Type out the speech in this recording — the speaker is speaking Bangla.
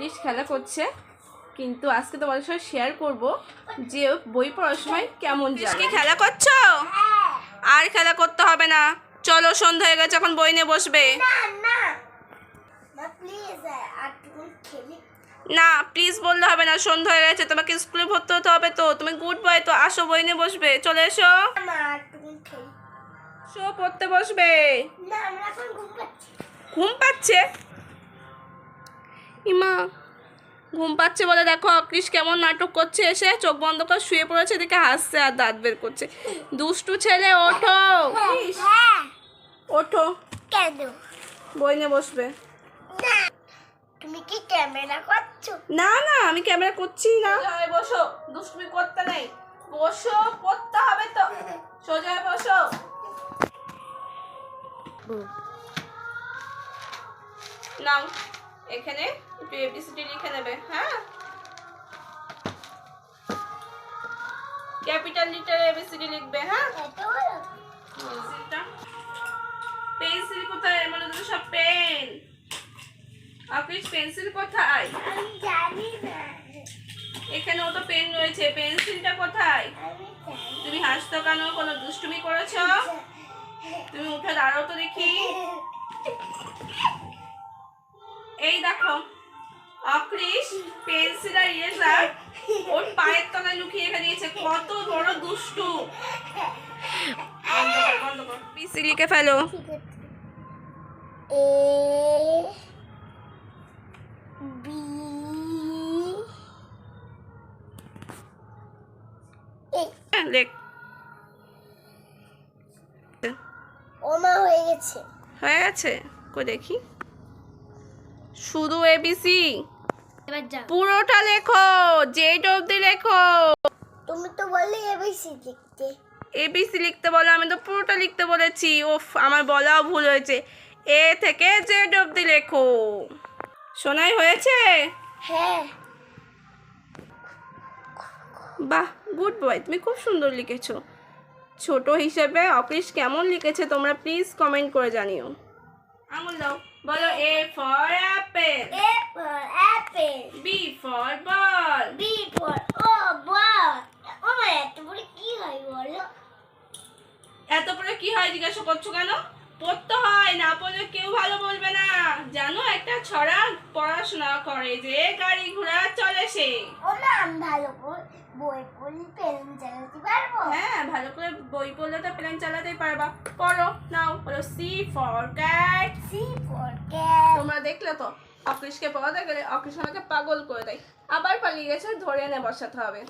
অক্রিস খেলা করছে। কিন্তু আজকে তোমাদের সাথে শেয়ার করব যে ও বই পড়ার সময় কেমন জানে। খেলা করছ? আর খেলা করতে হবে না। চলো সন্ধ্যা হয়ে গেছে এখন বই নিয়ে বসবে। না প্লিজ বললে হবে না সন্ধ্যা হয়ে গেছে তোমাকে স্কুলে ভর্তি হতে হবে তো। তুমি গুড বয় তো আসো বই নিয়ে বসবে। চলে এসো। শো পড়তে বসবে। ঘুম পাচ্ছে? ইমা ঘুম পাচ্ছে বলে দেখো অকৃষ কেমন নাটক করছে এসে চোখ বন্ধ করে শুয়ে পড়েছে দেখে হাসছে আর দাঁত বের করছে। দুষ্টু ছেলে ওঠো। হ্যাঁ ওঠো। কেন? বই নিয়ে বসবে। না। তুমি কি ক্যামেরা করছ? না না আমি ক্যামেরা করছি না। বসো দুষ্টুমি করতে নেই। বসো পড়তে হবে তো। সোজা বসো। নাও। এখানে একটু এবিসিডি লিখে নেবে হ্যাঁ? ক্যাপিটাল লিটার এবিসিডি লিখবে হ্যাঁ? পেন্সিল কোথায়? মধ্যে তো সব পেন। অফিস পেন্সিল কোথায়? আমি জানি না এখানেও তো পেন রয়েছে। পেন্সিলটা কোথায়? তুমি হাসতো কেন? কোনো দুষ্টুমি করেছ? তুমি উঠে দাঁড়াও তো দেখি। অক্রিস পেন্সিল আর ইরেজার। ওর পায়ের তলায় লুকিয়ে রেখে দিয়েছে। কত বড় দুষ্টু। পিসি লিখে ফেলো। এ বি হ্যাঁ, লেখ ওমা হয়ে গেছে। হয়ে গেছে? কই দেখি। শুধু এবিসি এবার যাও। পুরোটা লেখো জেড অবধি লেখো। তুমি তো বললে এবিসি লিখতে। এবিসি লিখতে বলো আমি তো পুরোটা লিখতে বলেছি। ওফ আমার বলাও ভুল হয়েছে। এ থেকে জেড অবধি লেখো। শোনাই হয়েছে? হ্যাঁ। বাহ গুড বয় তুমি খুব সুন্দর লিখেছো। ছোট হিসেবে অফিস কেমন লিখেছে তোমরা প্লিজ কমেন্ট করে জানিও। আঙুল দাও। বলো A for apple. A for B for ball B for O ball ওমা এত বড় কি হয় বলো? এত পরে কি হয় জিজ্ঞাসা করছ কেন? পড়তে হয় না পড়লে কেউ ভালো বলবে না। জানো একটা ছড়া পড়াশোনা করে যে গাড়ি ঘোড়া চলে সে। ওমা আমি ভালো করে বই পড়লে পেন চালাতে পারব? হ্যাঁ ভালো করে বই পড়লে তো প্লেন চালাতেই পারবা। পড়ো নাও বলো C for cat C for cat তোমরা দেখলে তো? অকৃষকে পড়াতে গেলে অকৃষ আমাকে পাগল করে দেয়। আবার পালিয়ে গেছে, ধরে এনে বসাতে হবে।